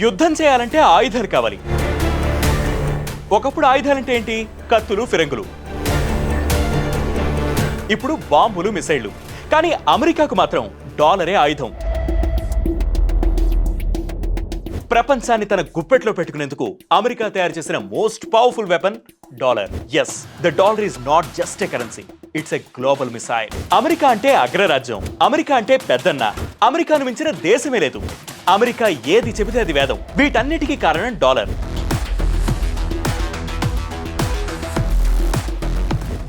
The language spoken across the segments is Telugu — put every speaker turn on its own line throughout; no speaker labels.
యుద్ధం చేయాలంటే ఆయుధాలు కావాలి. ఒకప్పుడు ఆయుధాలంటే ఏంటి? కత్తులు ఫిరంగులు. ఇప్పుడు బాంబులు మిసైళ్ళు కానీ అమెరికాకు మాత్రం డాలరే ఆయుధం. ప్రపంచాన్ని తన గుప్పెట్లో పెట్టుకునేందుకు అమెరికా తయారు చేసిన most powerful weapon dollar. Yes the dollar is not just a currency it's a global missile America అంటే అగ్రరాజ్యం అమెరికా అంటే పెద్దన్న. అమెరికాను మించిన దేశమే లేదు. అమెరికా ఏది చెబితే అది వేదం. వీటన్నిటికీ కారణం డాలర్.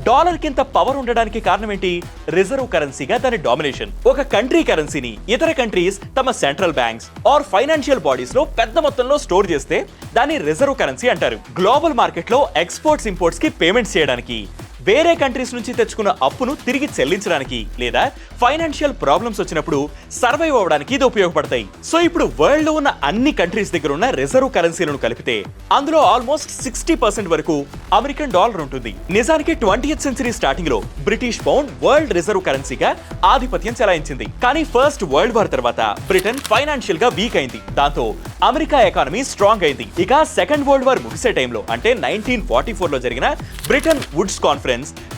డాలర్ కింత పవర్ ఉండడానికి కారణం ఏంటి రిజర్వ్ కరెన్సీగా దాని డామినేషన్. ఒక కంట్రీ కరెన్సీని ఇతర కంట్రీస్ తమ సెంట్రల్ బ్యాంక్స్ ఆర్ ఫైనాన్షియల్ బాడీస్లో పెద్ద మొత్తంలో స్టోర్ చేస్తే దాన్ని రిజర్వ్ కరెన్సీ అంటారు. గ్లోబల్ మార్కెట్లో ఎక్స్పోర్ట్స్ ఇంపోర్ట్స్కి పేమెంట్స్ చేయడానికి. వేరే కంట్రీస్ నుంచి తెచ్చుకున్న అప్పును తిరిగి చెల్లించడానికి లేదా ఫైనాన్షియల్ ప్రాబ్లమ్స్ వచ్చినప్పుడు సర్వైవ్ అవ్వడానికి ఇది ఉపయోగపడతాయి. సో ఇప్పుడు వరల్డ్లో ఉన్న అన్ని కంట్రీస్ దగ్గర ఉన్న రిజర్వ్ కరెన్సీలను కలిపితే అందులో ఆల్మోస్ట్ సిక్స్టీ పర్సెంట్ వరకు అమెరికన్ డాలర్ ఉంటుంది. నిజానికి ట్వంటీ సెంచరీ స్టార్టింగ్లో బ్రిటిష్ పౌండ్ వరల్డ్ రిజర్వ్ కరెన్సీగా ఆధిపత్యం చెలాయించింది. కానీ ఫస్ట్ వరల్డ్ వార్ తర్వాత బ్రిటన్ ఫైనాన్షియల్గా వీక్ అయింది. దాంతో అమెరికా ఎకానమీ స్ట్రాంగ్ అయింది. ఇక సెకండ్ వరల్డ్ వార్ ముగిసే టైంలో అంటే నైన్టీన్ ఫార్టీ ఫోర్లో జరిగిన బ్రిటన్ వుడ్స్ కాన్ఫరెన్స్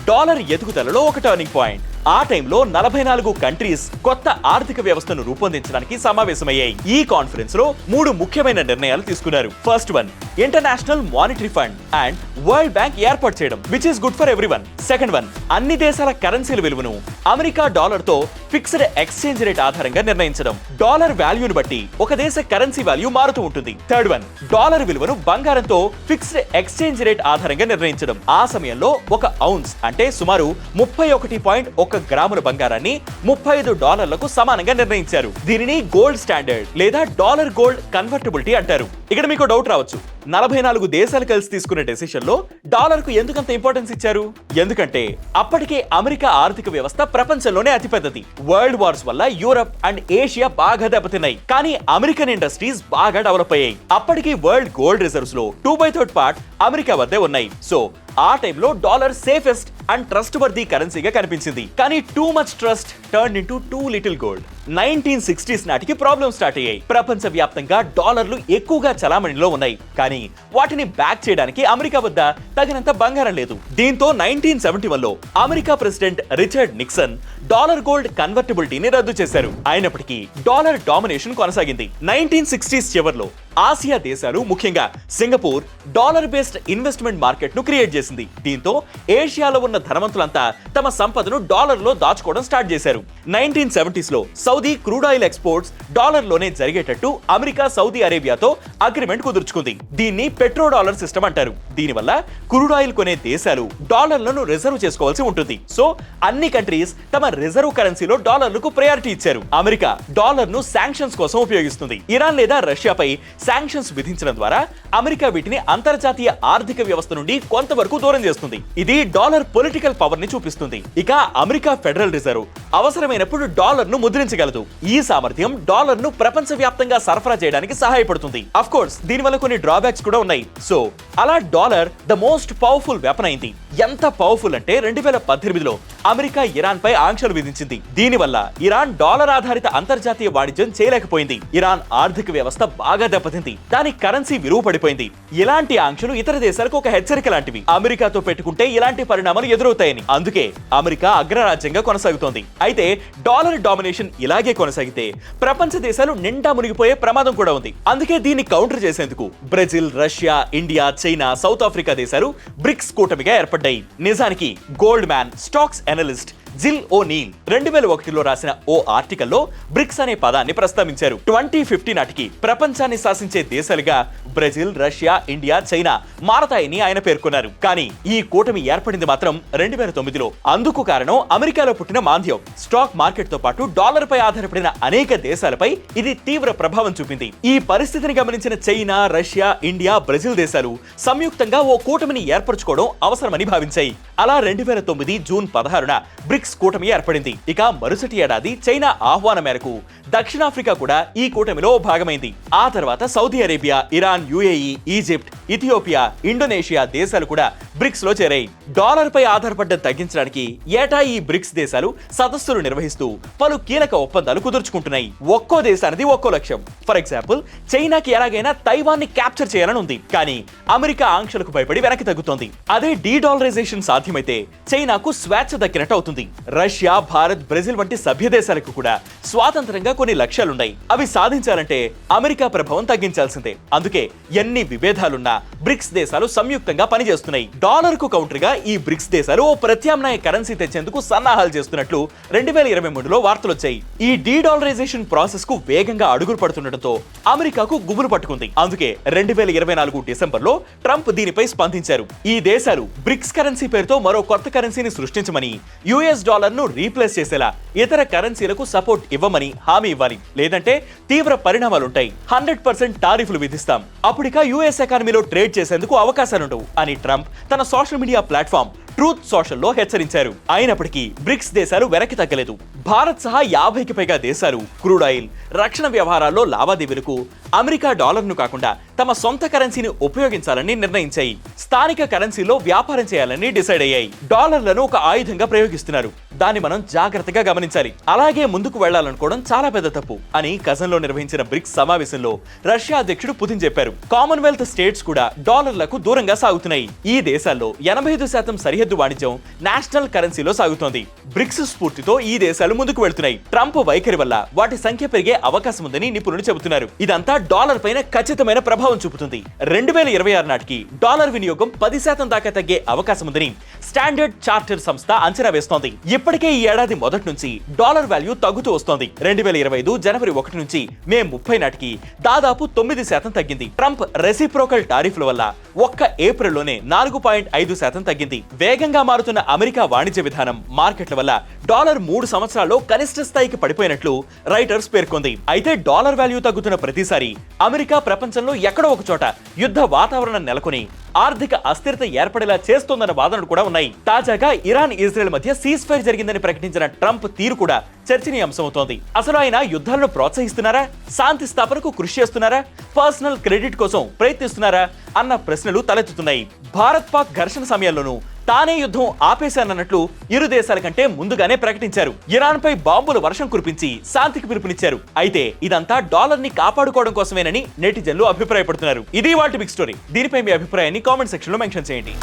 డాలర్ ఎదుగుదలలో ఒక టర్నింగ్ పాయింట్ ఆ టైంలో నలభై నాలుగు కంట్రీస్ కొత్త ఆర్థిక వ్యవస్థను రూపొందించడానికి సమావేశమయ్యాయి. ఈ కాన్ఫరెన్స్లో మూడు ముఖ్యమైన నిర్ణయాలు తీసుకున్నారు. First one international monetary fund and world bank ఏర్పాటు చేయడం which is good for every one second one అన్ని దేశాల కరెన్సీల విలువను అమెరికా డాలర్తో ఫిక్స్డ్ ఎక్స్చేంజ్ రేట్ ఆధారంగా నిర్ణయించడం. డాలర్ వాల్యూను బట్టి ఒక దేశ కరెన్సీ వాల్యూ మారుతూ ఉంటుంది. థర్డ్ వన్ డాలర్ విలువను బంగారంతో ఫిక్స్డ్ ఎక్స్చేంజ్ రేట్ ఆధారంగా నిర్ణయించడం. ఆ సమయంలో ఒక ఔన్స్ అంటే సుమారు ముప్పై ఒకటి పాయింట్ ఒక గ్రాముల బంగారాన్ని ముప్పై ఐదు డాలర్లకు సమానంగా నిర్ణయించారు. దీనిని గోల్డ్ స్టాండర్డ్ లేదా డాలర్ గోల్డ్ కన్వర్టబిలిటీ అంటారు. ఇక్కడ మీకు డౌట్ రావచ్చు. నలభై నాలుగు దేశాలు కలిసి తీసుకున్న డెసిషన్లో డాలర్కు ఎందుకంత ఇంపార్టెన్స్ ఇచ్చారు? ఎందుకంటే అప్పటికే అమెరికా ఆర్థిక వ్యవస్థ ప్రపంచంలోనే అతిపెద్దది. వరల్డ్ వార్స్ వల్ల యూరప్ అండ్ ఏషియా బాగా దెబ్బతిన్నాయి. కానీ అమెరికన్ ఇండస్ట్రీస్ బాగా డెవలప్ అయ్యాయి. అప్పటికి world gold రిజర్వ్స్లో two by third part America వద్దే ఉన్నాయి. సో ఆ టైంలో dollar safest and trustworthy కరెన్సీగా కనిపించింది. కానీ too much trust turn into too little gold. Nineteen sixties నాటికి ప్రాబ్లమ్ స్టార్ట్ అయ్యాయి. ప్రపంచ వ్యాప్తంగా డాలర్లు ఎక్కువగా చలామణిలో ఉన్నాయి. కానీ వాటిని బ్యాక్ చేయడానికి అమెరికా వద్ద తగినంత బంగారం లేదు. దీంతో నైన్టీన్ సెవెంటీ వన్లో America president Richard Nixon dollar gold కన్వర్టబిలిటీని రద్దు చేశారు. అయినప్పటికీ డాలర్ డామినేషన్ కొనసాగింది. నైన్టీన్ సిక్స్టీస్ చివర్లో ఆసియా దేశాలు ముఖ్యంగా సింగపూర్ డాలర్ బేస్డ్ ఇన్వెస్ట్మెంట్ మార్కెట్ను క్రియేట్ చేసింది. దీంతో ఏషియాలో ఉన్న ధనవంతులంతా తమ సంపదను డాలర్లో దాచుకోవడం స్టార్ట్ చేశారు. నైన్టీన్ సెవెంటీస్లో సౌదీ క్రూడ్ ఆయిల్ ఎక్స్పోర్ట్స్ డాలర్లోనే జరిగేటట్టు అమెరికా సౌదీ అరేబియాతో అగ్రిమెంట్ కుదుర్చుకుంది. దీన్ని పెట్రో డాలర్ సిస్టమ్ అంటారు. దీనివల్ల క్రూడ్ ఆయిల్ కొనే దేశాలు డాలర్లను రిజర్వ్ చేసుకోవాల్సి ఉంటుంది. సో అన్ని కంట్రీస్ తమ రిజర్వ్ కరెన్సీలో డాలర్లకు ప్రయారిటీ ఇచ్చారు. అమెరికా డాలర్ను శాంక్షన్స్ కోసం ఉపయోగిస్తుంది. ఇరాన్ లేదా రష్యాపై శాంక్షన్స్ విధించడం ద్వారా అమెరికా వీటిని అంతర్జాతీయ ఆర్థిక వ్యవస్థ నుండి కొంతవరకు దూరం చేస్తుంది. ఇది డాలర్ పొలిటికల్ పవర్ని చూపిస్తుంది. ఇక అమెరికా ఫెడరల్ రిజర్వ్ అవసరమైనప్పుడు డాలర్ను ముద్రించగలదు. ఈ సామర్థ్యం డాలర్ను ప్రపంచ వ్యాప్తంగా సరఫరా చేయడానికి సహాయపడుతుంది. అఫ్ కోర్స్ దీనివల్ల కొన్ని డ్రాబ్యాక్స్ కూడా ఉన్నాయి. సో అలా dollar the most powerful weapon అయింది. ఎంత పవర్ఫుల్ అంటే రెండు వేల పద్దెనిమిదిలో అమెరికా ఇరాన్ పై ఆంక్షలు విధించింది. దీనివల్ల ఇరాన్ డాలర్ ఆధారిత అంతర్జాతీయ వాణిజ్యం చేయలేకపోయింది. ఇరాన్ ఆర్థిక వ్యవస్థ బాగా దెబ్బతింది. దాని కరెన్సీ విలువ పడిపోయింది. ఇలాంటి ఆంక్షలు ఇతర దేశాలకు ఒక హెచ్చరిక లాంటివి. అమెరికాతో పెట్టుకుంటే ఇలాంటి పరిణామాలు ఎదురవుతాయని. అందుకే అమెరికా అగ్రరాజ్యంగా కొనసాగుతోంది. అయితే డాలర్ డామినేషన్ ఇలాగే కొనసాగితే ప్రపంచ దేశాలు నిండా మునిగిపోయే ప్రమాదం కూడా ఉంది. అందుకే దీన్ని కౌంటర్ చేసేందుకు Brazil Russia India China South Africa దేశాలు బ్రిక్స్ కూటమిగా ఏర్పడ్డాయి. నిజానికి గోల్డ్ మ్యాన్ స్టాక్స్ అనలిస్ట్ జిల్ ఓ నీల్ రెండు వేల ఒకటిలో రాసిన ఓ ఆర్టికల్లో బ్రిక్స్ అనే పదాన్ని ప్రస్తావించారు. ట్వంటీ ఫిఫ్టీ నాటికి ప్రపంచాన్ని శాసించే దేశాలుగా బ్రెజిల్ రష్యా ఇండియా చైనా మారతాయని ఆయన పేర్కొన్నారు. కానీ ఈ కూటమి ఏర్పడింది మాత్రం రెండు వేల తొమ్మిదిలో అందుకు కారణం అమెరికాలో పుట్టిన మాంద్యం. స్టాక్ మార్కెట్తో పాటు డాలర్ పై ఆధారపడిన అనేక దేశాలపై ఇది తీవ్ర ప్రభావం చూపింది. ఈ పరిస్థితిని గమనించిన చైనా రష్యా ఇండియా బ్రెజిల్ దేశాలు సంయుక్తంగా ఓ కూటమిని ఏర్పరచుకోవడం అవసరమని భావించాయి. అలా రెండు వేల తొమ్మిది జూన్ పదహారున బ్రిక్స్ కూటమి ఏర్పడింది. ఇక మరుసటి ఏడాది చైనా ఆహ్వానం మేరకు దక్షిణాఫ్రికా కూడా ఈ కూటమిలో భాగమైంది. ఆ తర్వాత Saudi Arabia Iran UAE Egypt Ethiopia Indonesia దేశాలు కూడా బ్రిక్స్లో చేరాయి. డాలర్ పై ఆధారపడ్డం తగ్గించడానికి ఏటా ఈ బ్రిక్స్ దేశాలు సదస్సులు నిర్వహిస్తూ పలు కీలక ఒప్పందాలు కుదుర్చుకుంటున్నాయి. ఒక్కో దేశానిది ఒక్కో లక్ష్యం. ఫర్ ఎగ్జాంపుల్ చైనాకి ఎలాగైనా తైవాన్ని క్యాప్చర్ చేయాలని ఉంది కానీ అమెరికా ఆంక్షలకు భయపడి వెనక్కి తగ్గుతోంది. అదే డీడాలరైజేషన్ సాధ్యమైతే చైనాకు స్వేచ్ఛ దక్కినట్టు అవుతుంది. రష్యా భారత్ బ్రెజిల్ వంటి సభ్య దేశాలకు కూడా స్వాతంత్రంగా కొన్ని లక్ష్యాలున్నాయి. అవి సాధించాలంటే అమెరికా ప్రభావం తగ్గించాల్సిందే. అందుకే ఎన్ని విభేదాలున్నా బ్రిక్స్ దేశాలు సంయుక్తంగా పనిచేస్తున్నాయి. డాలర్కు కౌంటర్గా ఈ బ్రిక్స్ దేశాలు ఓ ప్రత్యామ్నాయ కరెన్సీ తెచ్చేందుకు సన్నాహాలు చేస్తున్నట్లు రెండు వేల ఇరవై మూడులో వార్తలు వచ్చాయి. ఈ డీ డాలరైజేషన్ ప్రాసెస్కు వేగంగా అడుగులు పడుతుండటంతో అమెరికాకు గుబులు పట్టుకుంది. అందుకే రెండు వేల ఇరవై నాలుగు డిసెంబర్లో ట్రంప్ దీనిపై స్పందించారు. ఈ దేశాలు బ్రిక్స్ కరెన్సీ పేరుతో మరో కొత్త కరెన్సీని సృష్టించమని యుఎస్ డాలర్ను రీప్లేస్ చేసేలా ఇతర కరెన్సీలకు సపోర్ట్ ఇవ్వమని హామీ ఇవ్వాలి. లేదంటే తీవ్ర పరిణామాలుంటాయి. హండ్రెడ్ పర్సెంట్ టారిఫ్లు విధిస్తాం. అప్పుడిక యుఎస్ ఎకానమీలో ట్రేడ్ చేసేందుకు అవకాశాలుండవు అని ట్రంప్ తన సోషల్ మీడియా ప్లాట్ఫామ్ ట్రూత్ సోషల్లో హెచ్చరించారు. అయినప్పటికీ బ్రిక్స్ దేశాలు వెనక్కి తగ్గలేదు. భారత్ సహా యాభైకి పైగా దేశాలు క్రూడ్ ఆయిల్ రక్షణ వ్యవహారాల్లో లావాదేవీలకు అమెరికా డాలర్ను కాకుండా తమ సొంత కరెన్సీని ఉపయోగించాలని నిర్ణయించాయి. స్థానిక కరెన్సీలో వ్యాపారం చేయాలని డిసైడ్ అయ్యాయి. డాలర్లను ఒక ఆయుధంగా ప్రయోగిస్తున్నారు. దాన్ని మనం జాగ్రత్తగా గమనించాలి. అలాగే ముందుకు వెళ్ళాలనుకోవడం చాలా పెద్ద తప్పు అని కజన్లో నిర్వహించిన బ్రిక్స్ సమావేశంలో రష్యా అధ్యక్షుడు పుతిన్ చెప్పారు. కామన్వెల్త్ స్టేట్స్ కూడా డాలర్లకు దూరంగా సాగుతున్నాయి. ఈ దేశాల్లో ఎనభై ఐదు శాతం సరిహద్దు వాణిజ్యం నేషనల్ కరెన్సీలో సాగుతోంది. బ్రిక్స్ స్ఫూర్తితో ఈ దేశాలు ముందుకు వెళ్తున్నాయి. ట్రంప్ వైఖరి వల్ల వాటి సంఖ్య పెరిగే అవకాశం ఉందని నిపుణులు చెబుతున్నారు. ఇదంతా డాలర్ పైన ఖచ్చితమైన ప్రభావం చూపుతుంది. రెండు వేల ఇరవై ఆరు నాటికి డాలర్ వినియోగం పది శాతం దాకా తగ్గే అవకాశం ఉందని స్టాండర్డ్ చార్టర్ సంస్థ అంచనా వేస్తోంది. ఇప్పటికే ఈ ఏడాది మొదటి నుంచి డాలర్ వాల్యూ తగ్గుతూ వస్తోంది. రెండు వేల ఇరవై ఐదు జనవరి ఒకటి నుంచి మే ముప్పై నాటికి దాదాపు తొమ్మిది శాతం తగ్గింది. ట్రంప్ రెసిప్రోకల్ టారిఫ్ల వల్ల ఒక్క ఏప్రిల్లోనే నాలుగు పాయింట్ ఐదు శాతం తగ్గింది. వేగంగా మారుతున్న అమెరికా వాణిజ్య విధానం మార్కెట్ల వల్ల డాలర్ మూడు సంవత్సరాల్లో కనిష్ట స్థాయికి పడిపోయినట్లు రైటర్స్ పేర్కొంది. అయితే డాలర్ వాల్యూ తగ్గుతున్న ప్రతిసారి అమెరికా ప్రపంచంలో ఎక్కడో ఒక చోట యుద్ధ వాతావరణం నెలకొని ఆర్థిక అస్థిరత ఏర్పడేలా చేస్తోందన్న వాదనలు కూడా ఉన్నాయి. ఉన్నాయి. తాజాగా ఇరాన్ ఇజ్రాయెల్ మధ్య సీజ్ ఫైర్ జరిగిందని ప్రకటించిన ట్రంప్ తీరు కూడా చర్చనీయాంశమవుతోంది. అసలు ఆయన యుద్ధాలను ప్రోత్సహిస్తున్నారా? శాంతి స్థాపనకు కృషి చేస్తున్నారా? పర్సనల్ క్రెడిట్ కోసం ప్రయత్నిస్తున్నారా? అన్న ప్రశ్నలు తలెత్తుతున్నాయి. భారత్ పాక్ ఘర్షణ సమయంలోనూ తానే యుద్ధం ఆపేశానన్నట్లు ఇరు దేశాల కంటే ముందుగానే ప్రకటించారు. ఇరాన్ పై బాంబుల వర్షం కురిపించి శాంతికి పిలుపునిచ్చారు. అయితే ఇదంతా డాలర్ని కాపాడుకోవడం కోసమేనని నెటిజన్లు అభిప్రాయపడుతున్నారు. ఇది వాటి బిగ్ స్టోరీ. దీనిపై మీ అభిప్రాయాన్ని కామెంట్ సెక్షన్లో మెన్షన్ చేయండి.